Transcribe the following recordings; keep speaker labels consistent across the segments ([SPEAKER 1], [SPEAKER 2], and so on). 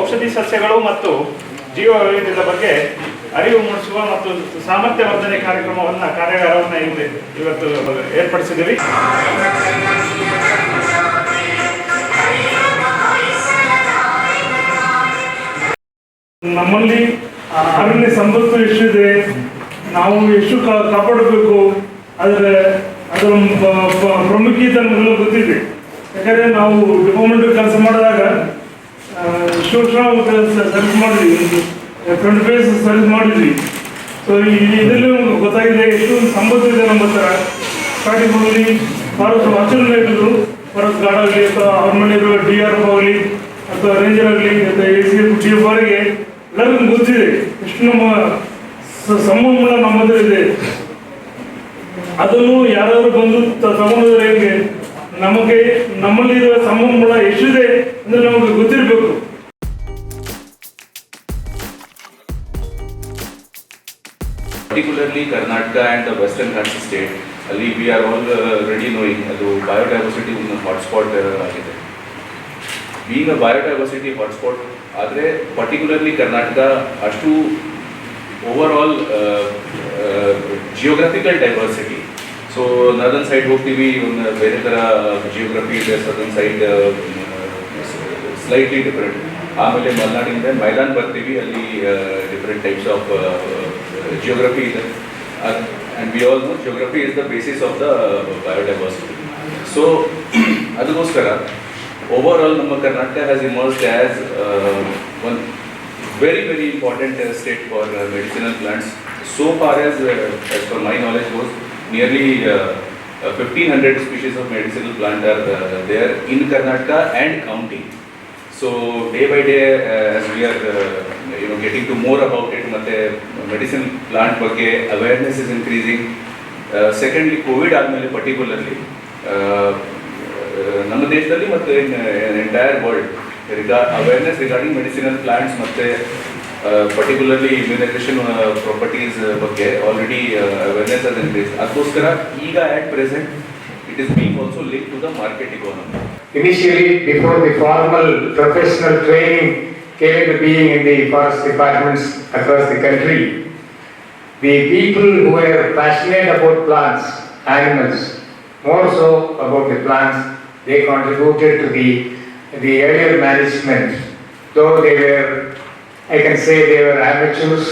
[SPEAKER 1] ಔಷಧಿ ಸಸ್ಯಗಳು ಮತ್ತು ಜೀವ ವೈವಿಧ್ಯದ ಬಗ್ಗೆ ಅರಿವು ಮೂಡಿಸುವ ಮತ್ತು ಸಾಮರ್ಥ್ಯ ವರ್ಧನೆ ಕಾರ್ಯಕ್ರಮವನ್ನು, ಕಾರ್ಯಾಗಾರವನ್ನು ಇಲ್ಲಿ ಇವತ್ತು ಏರ್ಪಡಿಸಿದ್ದೀವಿ.
[SPEAKER 2] ನಮ್ಮಲ್ಲಿ ಅರಣ್ಯ ಸಂಪತ್ತು ಎಷ್ಟಿದೆ, ನಾವು ಎಷ್ಟು ಕಾಪಾಡಬೇಕು, ಆದರೆ ಅದರ ಪ್ರಾಮುಖ್ಯತೆ ನಮಗೆಲ್ಲ ಗೊತ್ತಿದೆ. ಯಾಕಂದರೆ ನಾವು ಡಿಪಾರ್ಟ್ಮೆಂಟ್ ಕೆಲಸ ಮಾಡಿದಾಗ ಶಿವಕ್ಷಣ ಸರ್ವಿಸ್ ಮಾಡಿದ್ವಿ. ಟ್ವೆಂಟಿ ಫೈವ್ ಸರ್ವಿಸ್ ಮಾಡಿದ್ವಿ. ಸೊ ಇದರಲ್ಲಿ ನಮ್ಗೆ ಗೊತ್ತಾಗಿದೆ, ಎಷ್ಟು ಸಂಪತ್ತು ಇದೆ ನಮ್ಮ ಹತ್ರ. ಕಾಟಿಗಳಲ್ಲಿ ಭಾರತ ವಾಚರ್ನ ಇಟ್ಟಿದ್ರು ಭಾರತ್ ಗಾರ್ಡ್ ಆಗಲಿ ಅಥವಾ ಅವ್ರ ಮನೆಯವರು ಡಿ ಆರ್ ಎಫ್ ಆಗಲಿ, ಅಥವಾ ರೇಂಜರ್ ಆಗಲಿ ಅಥವಾ A C F D F ಅವರಿಗೆ ಎಲ್ಲರಿಗೂ ಗೊತ್ತಿದೆ, ಎಷ್ಟು ನಮ್ಮ ಸಂಬಂಧ ನಮ್ಮ ಹತ್ರ ಇದೆ. ಅದನ್ನು ಯಾರಾದರೂ ಬಂದು ತ- ತಗೊಂಡಿದ್ರೆ ಹೇಗೆ? ನಮಗೆ ನಮ್ಮಲ್ಲಿರುವ ಸಂಪನ್ಮೂಲ ಎಷ್ಟಿದೆ ಅಂದ್ರೆ ನಮಗೆ ಗೊತ್ತಿರಬೇಕು.
[SPEAKER 3] Particularly Karnataka and the western ಕಾನ್ಸಿ state ಅಲ್ಲಿ we are already knowing ಅದು ಬಯೋಡೈವರ್ಸಿಟಿ ಒಂದು ಹಾಟ್ಸ್ಪಾಟ್ ಆಗಿದೆ. ಬೀಂಗ್ ಅ ಬಯೋಡೈವರ್ಸಿಟಿ ಹಾಟ್ಸ್ಪಾಟ್ ಆದರೆ ಪರ್ಟಿಕ್ಯುಲರ್ಲಿ ಕರ್ನಾಟಕ ಅಷ್ಟು overall geographical diversity so northern side ಹೋಗ್ತೀವಿ ಒಂದು ಬೇರೆ ಥರ ಜಿಯೋಗ್ರಫಿ ಇದೆ ಸದರ್ನ್ ಸೈಡ್ ಸ್ಲೈಟ್ಲಿ ಡಿಫ್ರೆಂಟ್ ಆಮೇಲೆ ಮಲೆನಾಡಿಂದ ಮೈದಾನ್ ಬರ್ತೀವಿ ಅಲ್ಲಿ ಡಿಫ್ರೆಂಟ್ ಟೈಪ್ಸ್ ಆಫ್ ಜಿಯೋಗ್ರಫಿ ಇದೆ. And we all know geography is the basis of the biodiversity so ಅದಕ್ಕೋಸ್ಕರ ಓವರ್ ಆಲ್ ನಮ್ಮ Karnataka has immersed as one very very important uh, state for uh, medicinal plants. So far as uh, as per my knowledge goes nearly uh, uh, 1500 species of medicinal plant are uh, there in karnataka and counting so day by day uh, as we are uh, you know getting to more about it ಮತ್ತೆ medicine plant ಬಗ್ಗೆ awareness is increasing secondly Covid ಆದಮೇಲೆ particularly ನಮ್ಮ ದೇಶದಲ್ಲಿ ಮತ್ತು entire world ರಿಗಾ awareness regarding medicinal plants ಮತ್ತು particularly immunisation properties ಬಗ್ಗೆ already awareness us increase ಅದಕ್ಕೋಸ್ಕರ ಈಗ at present it is being also link to the market economy
[SPEAKER 4] Initially, before the formal professional training came into being in the forest departments across the country, the people who were passionate about plants, animals, more so about the plants, they contributed to the, the earlier management. Though they were, I can say they were amateurs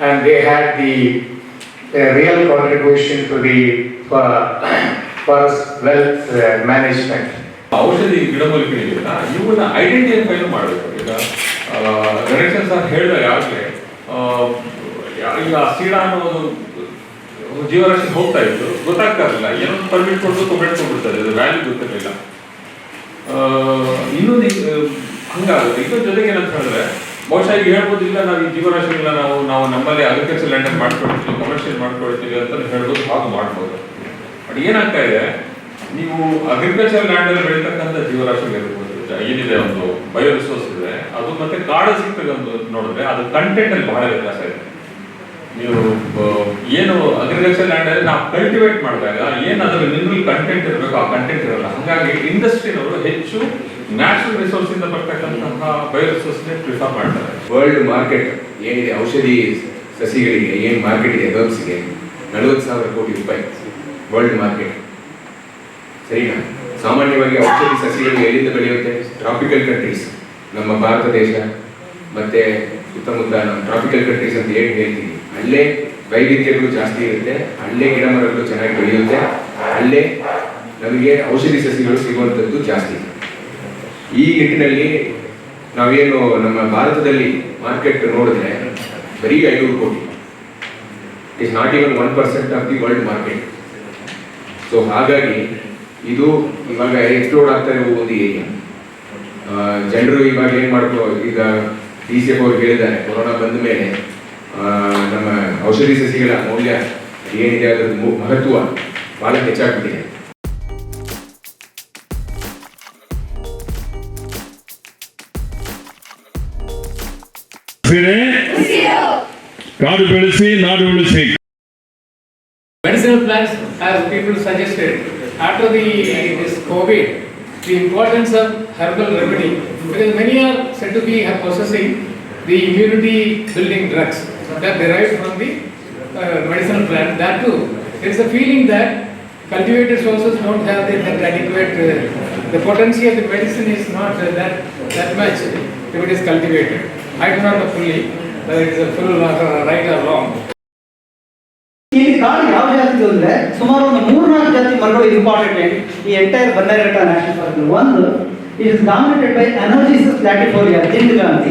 [SPEAKER 4] and they had the uh, real contribution to the uh, forest wealth uh, management.
[SPEAKER 5] ಔಷಧಿ ಗಿಡಮೂಲಿಕೆಗಳಿಲ್ಲ ಇವನ್ನ identify ಮಾಡಬೇಕು. ಈಗ ಗಣೇಶನ್ sir ಹೇಳಿದ ಯಾವಾಗಲೇ ಈಗ ಸೀಡಾ ಅನ್ನೋದು ಜೀವರಾಶಿ ಹೋಗ್ತಾ ಇತ್ತು ಗೊತ್ತಾಗ್ತಾ ಇರಲಿಲ್ಲ ಏನೋ ಪರ್ಮಿಟ್ ಕೊಟ್ಟು ತೊಗೊಂಡ್ಬಿಡ್ತಾರೆ ಅದು ವ್ಯಾಲ್ಯೂ ಗೊತ್ತಿರಲಿಲ್ಲ. ಇನ್ನೊಂದು ಹಂಗಾಗುತ್ತೆ. ಇದ್ರ ಜೊತೆಗೆ ಏನಂತ ಹೇಳಿದ್ರೆ ಬಹುಶಃ ಹೇಳ್ಬೋದು ಇಲ್ಲ ನಾವು ಈ ಜೀವರಾಶಿಗಳನ್ನ ನಾವು ನಾವು ನಮ್ಮಲ್ಲಿ ಅಗ್ರಿಕಲ್ಚರ್ ಲ್ಯಾಂಡ್ ಮಾಡ್ಕೊಳ್ತೀವಿ ಕಮರ್ಷಿಯಲ್ ಮಾಡ್ಕೊಳ್ತೀವಿ ಅಂತ ಹೇಳ್ಬೋದು, ಹಾಗೆ ಮಾಡ್ಬೋದು. ಬಟ್ ಏನಾಗ್ತಾ ಇದೆ, ನೀವು ಅಗ್ರಿಕಲ್ಚರ್ ಲ್ಯಾಂಡ್ ಅಲ್ಲಿ ಬೆಳೀತಕ್ಕಂಥ ಜೀವರಾಶಿಗಳು ಇರ್ಬೋದು ಏನಿದೆ ಒಂದು ಬಯೋ ರಿಸೋರ್ಸ್ ಇದೆ, ಅದು ಮತ್ತೆ ಕಾಡು ಸಿಗ್ತದೆ ಒಂದು ನೋಡಿದ್ರೆ, ಅದು ಕಂಟೆಂಟ್ ಅಲ್ಲಿ ಬಹಳ ವ್ಯತ್ಯಾಸ ಇದೆ. ನೀವು ಏನು ಅಗ್ರಿಕಲ್ಚರ್ ಲ್ಯಾಂಡ್ ಅಲ್ಲಿ ನಾವು ಕಲ್ಟಿವೇಟ್ ಮಾಡಿದಾಗ, ಏನು ಅದರ ಕಂಟೆಂಟ್ ಇರಬೇಕು ಆ ಕಂಟೆಂಟ್ ಇರಲ್ಲ. ಹಾಗಾಗಿ ಇಂಡಸ್ಟ್ರಿನವರು ಹೆಚ್ಚು ನ್ಯಾಚುರಲ್ ರಿಸೋರ್ಸ್ ಇಂದ ಬರ್ತಕ್ಕಂತಹ ಬಯೋ ರಿಸೋರ್ಸ್ ಪ್ರಿಫರ್ ಮಾಡ್ತಾರೆ.
[SPEAKER 6] ವರ್ಲ್ಡ್ ಮಾರ್ಕೆಟ್ ಏನಿದೆ? ಔಷಧಿ ಸಸಿಗಳಿಗೆ ಏನು ಮಾರ್ಕೆಟ್ ಇದೆ? ಹರ್ಬ್ಸ್ಗೆ ನಲವತ್ತು ಸಾವಿರ ಕೋಟಿ ರೂಪಾಯಿ ವರ್ಲ್ಡ್ ಮಾರ್ಕೆಟ್ ಸರಿನಾ? ಸಾಮಾನ್ಯವಾಗಿ ಔಷಧಿ ಸಸಿಗಳು ಎಲ್ಲಿಂದ ಬೆಳೆಯುತ್ತೆ? ಟ್ರಾಪಿಕಲ್ ಕಂಟ್ರೀಸ್ ನಮ್ಮ ಭಾರತ ದೇಶ, ಮತ್ತೆ ಸುತ್ತಮುತ್ತ ನಮ್ಮ ಟ್ರಾಪಿಕಲ್ ಕಂಟ್ರೀಸ್ ಅಂತ ಏನು ಹೇಳ್ತೀವಿ ಅಲ್ಲೇ ವೈವಿಧ್ಯಗಳು ಜಾಸ್ತಿ ಇರುತ್ತೆ. ಅಲ್ಲೇ ಗಿಡ ಮರಗಳು ಚೆನ್ನಾಗಿ ಬೆಳೆಯುತ್ತೆ. ಅಲ್ಲೇ ನಮಗೆ ಔಷಧಿ ಸಸಿಗಳು ಸಿಗುವಂಥದ್ದು ಜಾಸ್ತಿ. ಈ ನಿಟ್ಟಿನಲ್ಲಿ ನಾವೇನು ನಮ್ಮ ಭಾರತದಲ್ಲಿ ಮಾರ್ಕೆಟ್ ನೋಡಿದ್ರೆ ಬರೀ ಐನೂರು ಕೋಟಿ. Is not even one percent of the world market so ಹಾಗಾಗಿ ಇದು ಇವಾಗ ಎಕ್ಸ್ಪ್ಲೋರ್ಡ್ ಆಗ್ತಾ ಇರೋ ಒಂದು ಏರಿಯಾ. ಜನರು ಇವಾಗ ಏನು ಮಾಡ್ಕೋ, ಈಗ ಡಿ ಸಿ ಅವ್ರು ಹೇಳಿದ್ದಾರೆ, ಕೊರೋನಾ ಬಂದ ಮೇಲೆ ನಮ್ಮ ಔಷಧಿ ಸಸಿಗಳ ಮೌಲ್ಯ ಏನಿದೆ ಅದರ ಮಹತ್ವ ಭಾಳ ಹೆಚ್ಚಾಗ್ಬಿಟ್ಟಿದೆ.
[SPEAKER 2] ಕಾಡು ಬೆಳೆಸಿ ನಾಡು ಉಳಿಸಿ
[SPEAKER 7] Medicinal plants, as people suggested, after the this COVID, the importance of herbal remedy because many are said to be have possessing the immunity building drugs that derived from the uh, medicinal plant. That too, there is a feeling that cultivated sources don't have the, that adequate, uh, the potency of the medicine is not uh, that, that much if it is cultivated. I do not fully whether it is a full uh, right or wrong.
[SPEAKER 8] ಇಲ್ಲಿ ಕಾಡು ಯಾವ ಜಾತಿ ಅಂದ್ರೆ ಸುಮಾರು ಒಂದು ಮೂರ್ನಾಲ್ಕು ಜಾತಿ ಮರಗಳು ಇಂಪಾರ್ಟೆಂಟ್ ಈ ಎಂಟೈರ್ ಬನ್ನರಘಟ್ಟ ನ್ಯಾಷನಲ್ ಒಂದು it is dominated by anogeissus latifolia ದಿಂಡ್ಗ ಅಂತ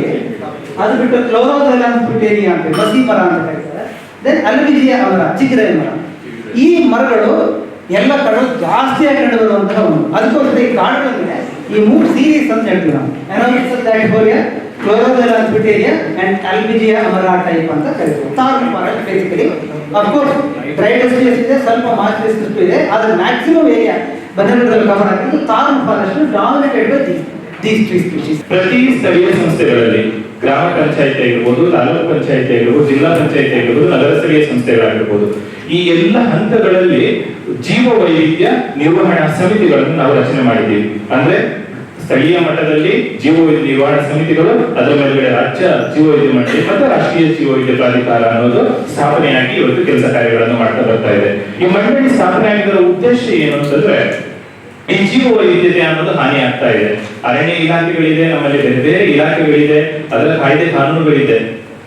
[SPEAKER 8] ಅದು ಬಿಟ್ಟು ಕ್ಲೋರೋದೆಲಾನ್ ಫ್ರುಟೇರಿಯಾ ಅಂತ ಬಸಿ ಮರ ಅಂತ ಕರೀತಾರೆ ದೆನ್ ಅಲ್ವಿಜಿಯ ಮರ ಚಿಗ್ರೆ ಮರ. ಈ ಮರಗಳು ಎಲ್ಲ ಕಡೆ ಜಾಸ್ತಿಯಾಗಿ ಕಂಡುಬರುವಂತಹ ಒಂದು. ಅದಕ್ಕೋಸ್ಕರ ಈ ಕಾಡುಗಳಲ್ಲಿ ಈ ಮೂರು ಸೀರೀಸ್ ಅಂತ ಹೇಳ್ತೀವಿ ನಾವು. ಅನರ್ಜಿಸಸ್ ಪ್ಲಾಟಿಫೋರಿಯಾ ಕ್ಲೋರೋದೆಲಾನ್ ಫ್ರುಟೇರಿಯಾ ಅಂಡ್ ಅಲ್ವಿಜಿಯಾ ಅಮರಾ ಟೈಪ್ ಅಂತ ಕರೀತೀವಿ. ತಾರು ಮರ ಬೇಸಿಕಲಿ ಅಫ್ಕೋರ್ಸ್ ಡ್ರೈ ಇದೆ, ಸ್ವಲ್ಪ ಮಾರ್ಚ್ ಇದೆ, ಆದ್ರೆ ಮ್ಯಾಕ್ಸಿಮಮ್ ಏರಿಯಾ ಬದಲಾವಣೆಗಳಲ್ಲಿ ಕವರ್ ಆಗಿದ್ದು ತಾರು forest dominated by these species
[SPEAKER 9] ಪ್ರತಿ ಸ್ಥಳೀಯ ಸಂಸ್ಥೆಗಳಲ್ಲಿ ಗ್ರಾಮ ಪಂಚಾಯತಿ ಆಗಿರ್ಬೋದು, ತಾಲೂಕು ಪಂಚಾಯತಿ ಆಗಿರ್ಬೋದು, ಜಿಲ್ಲಾ ಪಂಚಾಯತಿ ಆಗಿರ್ಬೋದು, ನಗರ ಸ್ಥಳೀಯ ಸಂಸ್ಥೆಗಳಾಗಿರ್ಬೋದು, ಈ ಎಲ್ಲ ಹಂತಗಳಲ್ಲಿ ಜೀವ ವೈವಿಧ್ಯ ನಿರ್ವಹಣಾ ಸಮಿತಿಗಳನ್ನು ನಾವು ರಚನೆ ಮಾಡಿದ್ದೀವಿ. ಅಂದ್ರೆ ಸ್ಥಳೀಯ ಮಟ್ಟದಲ್ಲಿ ಜೀವವೈದ್ಯ ನಿರ್ವಹಣ ಸಮಿತಿಗಳು, ಅದರ ಮೇಲೆ ರಾಜ್ಯ ಜೀವವೈದ್ಯ ಮಂಡಳಿ ಮತ್ತು ರಾಷ್ಟ್ರೀಯ ಜೀವವೈದ್ಯ ಪ್ರಾಧಿಕಾರ ಅನ್ನೋದು ಸ್ಥಾಪನೆಯಾಗಿ ಇವತ್ತು ಕೆಲಸ ಕಾರ್ಯಗಳನ್ನು ಮಾಡ್ತಾ ಬರ್ತಾ ಇದೆ. ಈ ಮಂಡಳಿ ಸ್ಥಾಪನೆ ಆಗಿದ್ದರ ಉದ್ದೇಶ ಏನು ಅಂತಂದ್ರೆ, ಈ ಜೀವ ವೈವಿಧ್ಯತೆ ಅನ್ನೋದು ಹಾನಿ ಆಗ್ತಾ ಇದೆ. ಅರಣ್ಯ ಇಲಾಖೆಗಳಿದೆ, ನಮ್ಮಲ್ಲಿ ಬೇರೆ ಬೇರೆ ಇಲಾಖೆಗಳಿದೆ, ಅದರ ಕಾಯ್ದೆ ಕಾನೂನುಗಳಿದೆ.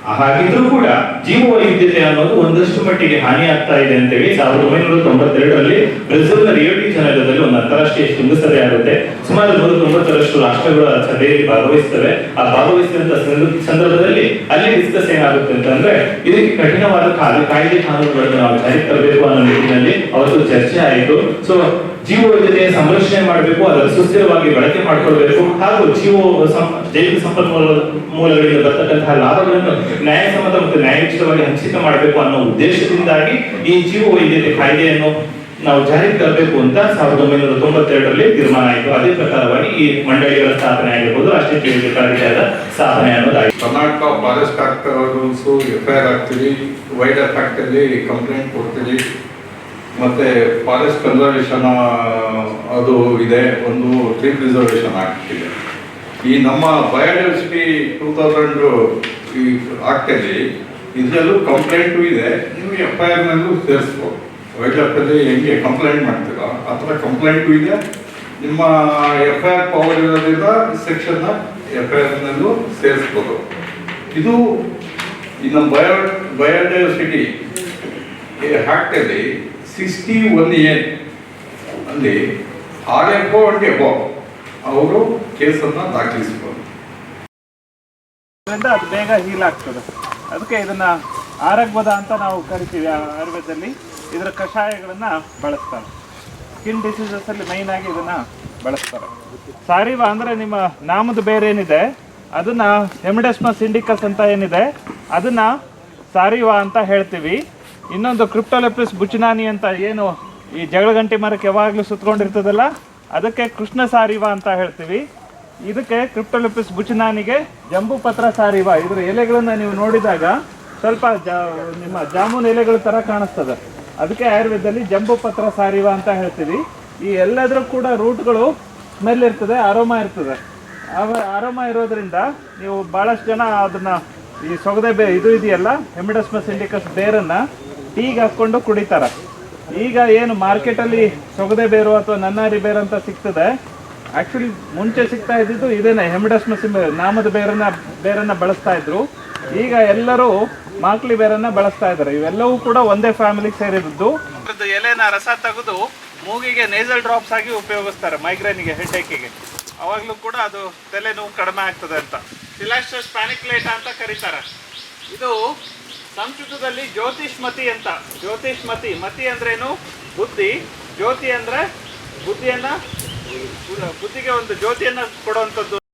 [SPEAKER 9] ಹಾಗಿದ್ರೂ ಕೂಡ ಜೀವ ವೈವಿಧ್ಯತೆ ಅನ್ನೋದು ಒಂದಷ್ಟು ಮಟ್ಟಿಗೆ ಹಾನಿ ಆಗ್ತಾ ಇದೆ ಅಂತೇಳಿ ಸಾವಿರದ ಒಂಬೈನೂರ ತೊಂಬತ್ತೆರಡರಲ್ಲಿ ಬ್ರೆಜಿಲ್ನ ರಿಯೋ ಡಿ ಜನರದಲ್ಲಿ ಒಂದು ಅಂತಾರಾಷ್ಟ್ರೀಯ ಶೃಂಗಸಭೆ ಆಗುತ್ತೆ. ಸುಮಾರು ನೂರ ತೊಂಬತ್ತರಷ್ಟು ರಾಷ್ಟ್ರಗಳು ಸಭೆಯಲ್ಲಿ ಭಾಗವಹಿಸ್ತವೆ. ಆ ಭಾಗವಹಿಸಿದಂತ ಸಂದ- ಸಂದರ್ಭದಲ್ಲಿ ಅಲ್ಲಿ ಡಿಸ್ಕಸ್ ಏನಾಗುತ್ತೆ ಅಂತಂದ್ರೆ ಇದಕ್ಕೆ ಕಠಿಣವಾದ ಕಾಯ್ದೆ ಕಾನೂನುಗಳನ್ನು ನಾವು ಜಾರಿಗೆ ತರಬೇಕು ಅನ್ನೋ ನಿಟ್ಟಿನಲ್ಲಿ ಅವತ್ತು ಚರ್ಚೆ ಆಯಿತು. ಸೊ ಜೀವ ವೈದ್ಯತೆಯ ಸಂರಕ್ಷಣೆ ಮಾಡಬೇಕು ಅದರ ಸುಸ್ಥಿರವಾಗಿ ಬಳಕೆ ಮಾಡಿಕೊಳ್ಬೇಕು. ಹಾಗೂ ಜೀವ ಜೈವಿಕ ಸಂಪನ್ಮೂಲ ಮೂಲಗಳಿಂದ ಬರ್ತಕ್ಕಂತಹ ಲಾಭಗಳನ್ನು ನ್ಯಾಯಸಮ್ಮತ ಮತ್ತು ನ್ಯಾಯೋಚಿತವಾಗಿ ಹಂಚಿಕೆ ಮಾಡಬೇಕು ಅನ್ನೋ ಉದ್ದೇಶದಿಂದಾಗಿ ಈ ಜೀವ ವೈದ್ಯತೆ ಕಾಯ್ದೆಯನ್ನು ನಾವು ಜಾರಿಗೆ ತರಬೇಕು ಅಂತ ಸಾವಿರದ ಒಂಬೈನೂರ ತೊಂಬತ್ತೆರಡರಲ್ಲಿ ತೀರ್ಮಾನ ಆಯಿತು. ಅದೇ ಪ್ರಕಾರವಾಗಿ ಈ ಮಂಡಳಿಗಳ ಸ್ಥಾಪನೆ ಆಗಿರ್ಬೋದು, ರಾಷ್ಟ್ರೀಯ ಕೇಂದ್ರ ಪ್ರಾಧಿಕಾರದ ಸ್ಥಾಪನೆ
[SPEAKER 10] ಅನ್ನೋದಾಗಿದೆ Karnataka forest act F I R ಹಾಕ್ತೀವಿ ವೈಡ್ ಆಕ್ಟ್ ಅಲ್ಲಿ ಕಂಪ್ಲೇಂಟ್ ಕೊಡ್ತೀವಿ ಮತ್ತೆ ಫಾರೆಸ್ಟ್ ಕನ್ಸರ್ವೇಷನ್ ಅದು ಇದೆ. ಒಂದು ಟ್ರೀ ಪ್ರಿಸರ್ವೇಷನ್ ಆಕ್ಟ್ ಇದೆ ಈ ನಮ್ಮ ಬಯೋಡೈವರ್ಸಿಟಿ ಟೂ ತೌಸಂಡ್ ಈ ಆಕ್ಟಲ್ಲಿ ಇದರಲ್ಲೂ ಕಂಪ್ಲೇಂಟು ಇದೆ. ನೀವು ಎಫ್ ಐ ಆರ್ನಲ್ಲೂ ಸೇರಿಸ್ಬೋದು ವೈಲ್ಡ್ ಹೆಂಗೆ ಕಂಪ್ಲೇಂಟ್ ಮಾಡ್ತೀರಾ, ಆ ಥರ ಕಂಪ್ಲೇಂಟು ಇದೆ. ನಿಮ್ಮ ಎಫ್ ಐ ಆರ್ ಪವರ್ ಇರೋದ್ರಿಂದ ಸೆಕ್ಷನ್ನ ಎಫ್ ಐ ಆರ್ನಲ್ಲೂ ಸೇರಿಸ್ಬೋದು. ಇದು ಈ ನಮ್ಮ ಬಯೋ ಬಯೋಡೈವರ್ಸಿಟಿ ಆ್ಯಕ್ಟಲ್ಲಿ ಸಿಕ್ಸ್ಟಿ ಒನ್ ಅಲ್ಲಿ ಆರ್ ಎಫ್ ಅಂಡ್ ಅವರು
[SPEAKER 1] ಅದು ಬೇಗ ಹೀಲ್ ಆಗ್ತದೆ. ಅದಕ್ಕೆ ಇದನ್ನ ಆರೋಗ್ಯದ ಅಂತ ನಾವು ಕರಿತೀವಿ ಆಯುರ್ವೇದದಲ್ಲಿ. ಇದರ ಕಷಾಯಗಳನ್ನ ಬಳಸ್ತಾರೆ. ಸ್ಕಿನ್ ಡಿಸೀಸಸ್ ಅಲ್ಲಿ ಮೈನ್ ಆಗಿ ಇದನ್ನ ಬಳಸ್ತಾರೆ. ಸಾರಿವ ಅಂದ್ರೆ ನಿಮ್ಮ ನಾಮದ ಬೇರೆ ಏನಿದೆ ಅದನ್ನ ಹೆಮಿಡಸ್ಮಸ್ ಸಿಂಡಿಕಸ್ ಅಂತ ಏನಿದೆ. ಅದನ್ನ ಸಾರಿವ ಅಂತ ಹೇಳ್ತೀವಿ. ಇನ್ನೊಂದು ಕ್ರಿಪ್ಟೋಲೆಪ್ರಿಸ್ ಬುಚ್ಚನಾನಿ ಅಂತ ಏನು ಈ ಜಗಳಗಂಟಿ ಮರಕ್ಕೆ ಯಾವಾಗಲೂ ಸುತ್ತಕೊಂಡಿರ್ತದಲ್ಲ ಅದಕ್ಕೆ ಕೃಷ್ಣ ಸಾರಿವ ಅಂತ ಹೇಳ್ತೀವಿ. ಇದಕ್ಕೆ ಕ್ರಿಪ್ಟೋಲಿಪಿಸ್ ಬುಚ್ಚನಾನಿಗೆ ಜಂಬೂ ಪತ್ರ ಸಾರಿವ. ಇದ್ರ ಎಲೆಗಳನ್ನು ನೀವು ನೋಡಿದಾಗ ಸ್ವಲ್ಪ ಜಾ, ನಿಮ್ಮ ಜಾಮೂನ್ ಎಲೆಗಳ ಥರ ಕಾಣಿಸ್ತದೆ. ಅದಕ್ಕೆ ಆಯುರ್ವೇದದಲ್ಲಿ ಜಂಬೂ ಪತ್ರ ಸಾರಿವ ಅಂತ ಹೇಳ್ತೀವಿ. ಈ ಎಲ್ಲದರ ಕೂಡ ರೂಟ್ಗಳು ಸ್ಮೆಲ್ ಇರ್ತದೆ ಆರೋಮ ಇರ್ತದೆ. ಆರೋಮ ಇರೋದ್ರಿಂದ ನೀವು ಭಾಳಷ್ಟು ಜನ ಅದನ್ನು ಈ ಸೊಗದೆ ಬೇ, ಇದು ಇದೆಯಲ್ಲ, ಹೆಮಿಡಸ್ಮಸ್ ಇಂಡಿಕಸ್ ಬೇರನ್ನ ಟೀಗೆ ಹಾಕೊಂಡು ಕುಡಿತಾರ. ಈಗ ಏನು ಮಾರ್ಕೆಟಲ್ಲಿ ಸೊಗದೆ ಬೇರು ಅಥವಾ ನನ್ನಾರಿ ಬೇರು ಅಂತ ಸಿಗ್ತದೆ. ಆಕ್ಚುಲಿ ಮುಂಚೆ ಸಿಗ್ತಾ ಇದ್ದಿದ್ದು ಇದೇನೆ ಹೆಮಿಡಸ್ಮಸ್ ನಾಮದ ಬೇರನ್ನ ಬೇರನ್ನ ಬಳಸ್ತಾ ಇದ್ರು. ಈಗ ಎಲ್ಲರೂ ಮಾಕ್ಲಿ ಬೇರನ್ನ ಬಳಸ್ತಾ ಇದ್ದಾರೆ. ಇವೆಲ್ಲವೂ ಕೂಡ ಒಂದೇ ಫ್ಯಾಮಿಲಿಗೆ ಸೇರಿದ್ದು. ಎಲೆನ ರಸ ತೆಗೆದು ಮೂಗಿಗೆ ನೇಸಲ್ ಡ್ರಾಪ್ಸ್ ಆಗಿ ಉಪಯೋಗಿಸ್ತಾರೆ ಹೆಡ್ ಏಕಿಗೆ ಅವಾಗಲೂ ಕೂಡ ಅದು ತಲೆನೋವು ಕಡಿಮೆ ಆಗ್ತದೆ ಅಂತ. ಸಿಲಾಸ್ಟಸ್ ಪ್ಯಾನಿಕ್ಲೇಟ ಅಂತ ಕರೀತಾರೆ. ಇದು ಸಂಸ್ಕೃತದಲ್ಲಿ ಜ್ಯೋತಿಷ್ಮತಿ ಅಂತ. ಜ್ಯೋತಿಷ್ಮತಿ ಮತಿ ಅಂದ್ರೇನು? ಬುದ್ಧಿ. ಜ್ಯೋತಿ ಅಂದ್ರೆ ಬುದ್ಧಿಯನ್ನ ಬುದ್ಧಿಗೆ ಒಂದು ಜ್ಯೋತಿಯನ್ನ ಕೊಡುವಂಥದ್ದು.